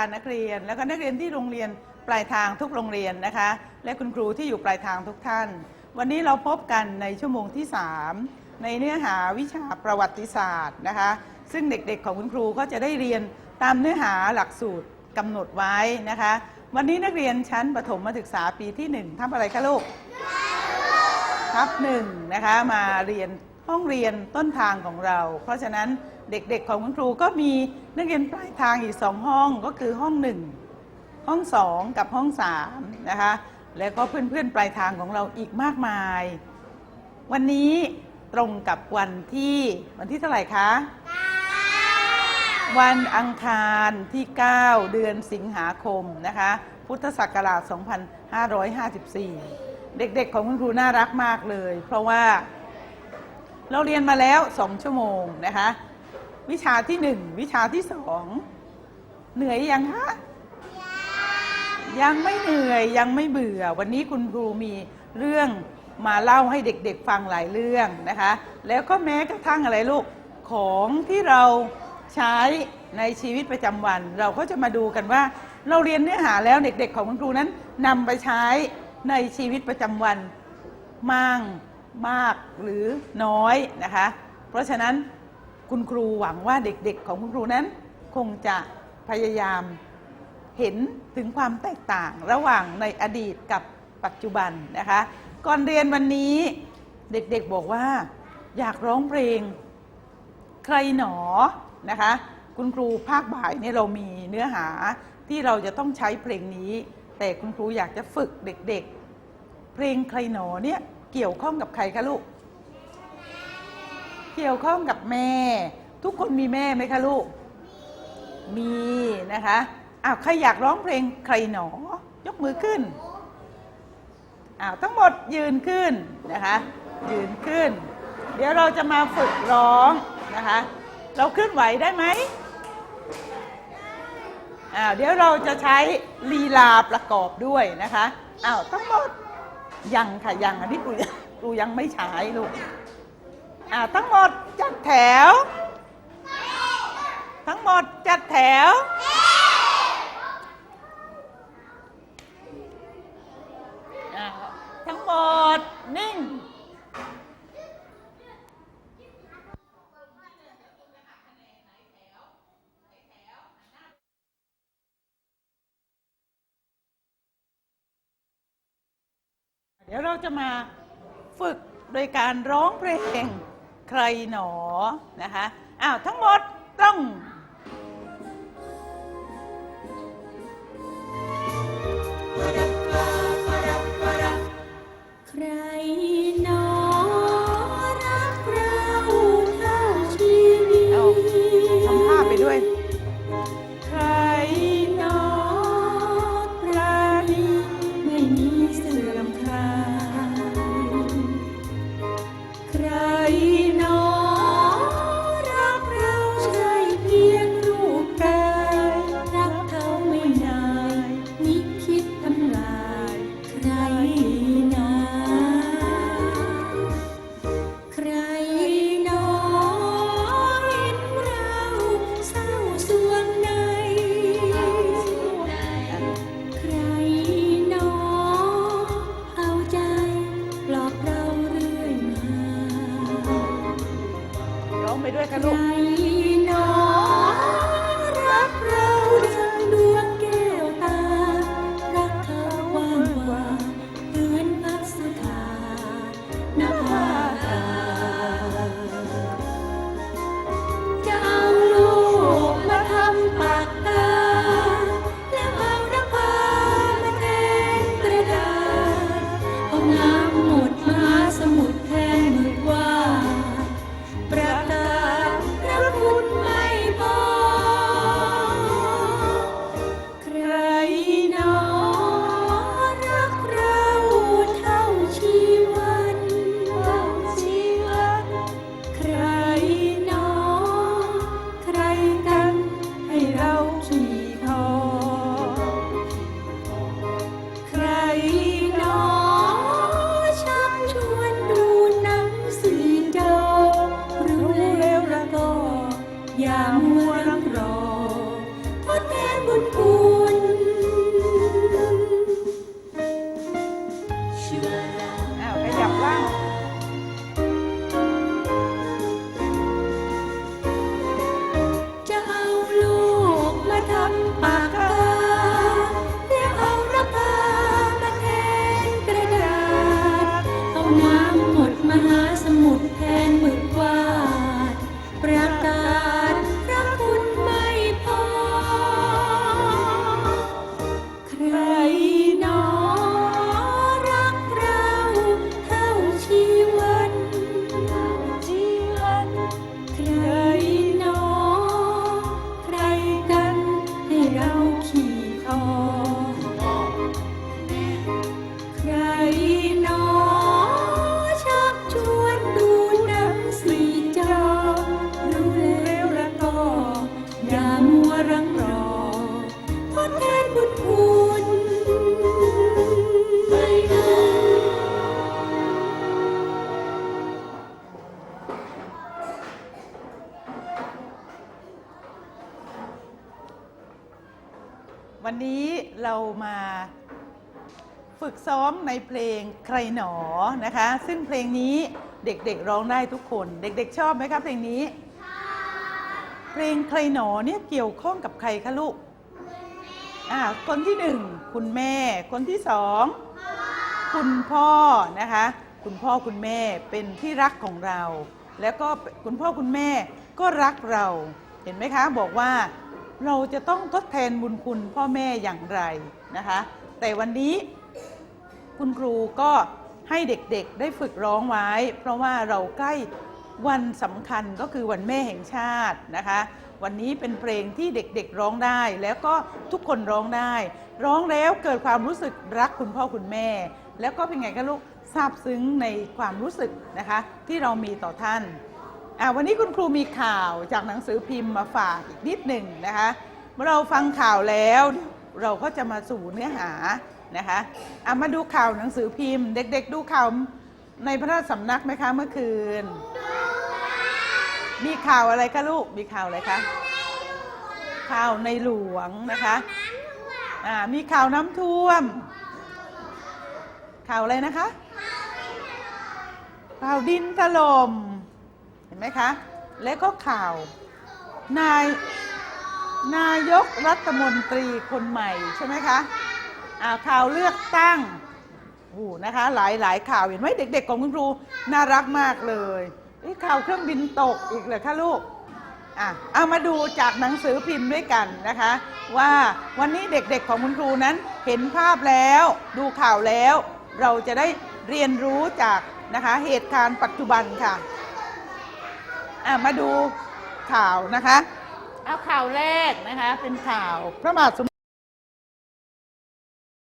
สวัสดีค่ะนักเรียน แล้วก็นักเรียนที่โรงเรียนปลายทางทุกโรงเรียนนะคะ และคุณครูที่อยู่ปลายทางทุกท่าน วันนี้เราพบกันในชั่วโมงที่ 3 ในเนื้อหาวิชาประวัติศาสตร์นะคะ ซึ่งเด็กๆของคุณครูก็จะได้เรียนตามเนื้อหาหลักสูตรกำหนดไว้นะคะ วันนี้นักเรียนชั้นประถมศึกษาปีที่ 1ทำอะไรคะลูกทับหนึ่งนะคะมาเรียนห้องเรียนต้นทางของเรา เพราะฉะนั้น เด็กๆของคุณครูก็มีนักเรียนปลายทางอีกสองห้องก็คือห้องหนึ่งห้องสองกับห้องสามนะคะแล้วก็เพื่อนๆปลายทางของเราอีกมากมาย วันนี้ตรงกับวันที่วันที่เท่าไหร่คะ วันอังคารที่ 9 เดือนสิงหาคมนะคะ พุทธศักราช 2554 เด็กๆของคุณครูน่ารักมากเลย เพราะว่าเราเรียนมาแล้ว 2 ชั่วโมงนะคะ วิชาที่1วิชาที่2เหนื่อยยังคะยังไม่เหนื่อยยังไม่เบื่อ วันนี้คุณครูมีเรื่องมาเล่าให้เด็กๆฟังหลายเรื่องนะคะ แล้วก็แม้กระทั่งอะไรลูกของที่เราใช้ในชีวิตประจำวัน เราก็จะมาดูกันว่า เราเรียนเนื้อหาแล้วเด็กๆ ของคุณครูนั้นนำไปใช้ในชีวิตประจำวันมั่งมากหรือน้อยนะคะ เพราะฉะนั้น คุณครูหวังว่าเด็กๆ ของคุณครูนั้น คงจะพยายามเห็นถึงความแตกต่างระหว่างในอดีตกับปัจจุบันนะคะ ก่อนเรียนวันนี้เด็กๆบอกว่า อยากร้องเพลง ใครหนอนะคะ คุณครูภาคบ่ายเนี่ยเรามีเนื้อหาที่เราจะต้องใช้เพลงนี้ แต่คุณครูอยากจะฝึกเด็กๆ เพลงใครหนอเนี่ยเกี่ยวข้องกับใครคะลูก เกี่ยวข้องกับแม่ ทุกคนมีแม่ไหมคะลูก มีนะคะอ้าวใครอยากร้องเพลงใครหนอ ยกมือขึ้นอ้าวทั้งหมดยืนขึ้นนะคะ ยืนขึ้น เดี๋ยวเราจะมาฝึกร้องนะคะ เราเคลื่อนไหวได้ไหมอ้าวเดี๋ยวเราจะใช้ลีลาประกอบด้วยนะคะอ้าวทั้งหมดยังค่ะยังอันนี้ครูยังครูยังไม่ใช้ลูก อ้าทั้งหมดจัดแถว ทั้งหมดจัดแถว ทั้งหมดนิ่ง เดี๋ยวเราจะมาฝึกโดยการร้องเพลง ใครหนอนะคะอ้าวทั้งหมดต้อง ด้วยค่ะลูก วันนี้เรามาฝึกซ้อมในเพลงใครหนอนะคะ ซึ่งเพลงนี้เด็กๆร้องได้ทุกคน เด็กๆ ชอบไหมคะเพลงนี้เพลงใครหนอเนี่ยเกี่ยวข้องกับใครคะลูกอ่าคนที่หนึ่งคุณแม่ คนที่สองคุณพ่อนะคะ คุณพ่อคุณแม่เป็นที่รักของเรา แล้วก็คุณพ่อคุณแม่ก็รักเรา เห็นไหมคะ บอกว่า เราจะต้องทดแทนบุญคุณพ่อแม่อย่างไรนะคะ แต่วันนี้คุณครูก็ให้เด็กๆได้ฝึกร้องไว้ เพราะว่าเราใกล้วันสำคัญก็คือวันแม่แห่งชาตินะคะ วันนี้เป็นเพลงที่เด็กๆร้องได้ แล้วก็ทุกคนร้องได้ ร้องแล้วเกิดความรู้สึกรักคุณพ่อคุณแม่ แล้วก็เป็นไงคะลูกซาบซึ้งในความรู้สึกนะคะ ที่เรามีต่อท่าน วันนี้คุณครูมีข่าวจากหนังสือพิมพ์มาฝากอีกนิดหนึ่งนะคะเมื่อเราฟังข่าวแล้วเราก็จะมาสู่เนื้อหานะคะอะมาดูข่าวหนังสือพิมพ์ เด็กๆ ดูข่าวในพระราชสำนักไหมคะเมื่อคืน มีข่าวอะไรคะลูกมีข่าวอะไรคะข่าวในหลวงนะคะมีข่าวน้ำท่วม ข่าวอะไรนะคะข่าวดินถล่ม ไหมคะ และก็ข่าว นายนายกรัฐมนตรีคนใหม่ใช่ไหมคะอ่าข่าวเลือกตั้งโอ้โหนะคะหลายหลายข่าวเห็นไหมเด็ก ๆ ของคุณครูน่ารักมากเลยข่าวเครื่องบินตกอีกเลยคะลูกอะเอามาดูจากหนังสือพิมพ์ด้วยกันนะคะ ว่าวันนี้เด็กๆของคุณครูนั้นเห็นภาพแล้ว ดูข่าวแล้ว เราจะได้เรียนรู้จากนะคะเหตุการณ์ปัจจุบันค่ะ อะมาดูข่าวนะคะ เอาข่าวแรกนะคะ เป็นข่าวพระบาทสม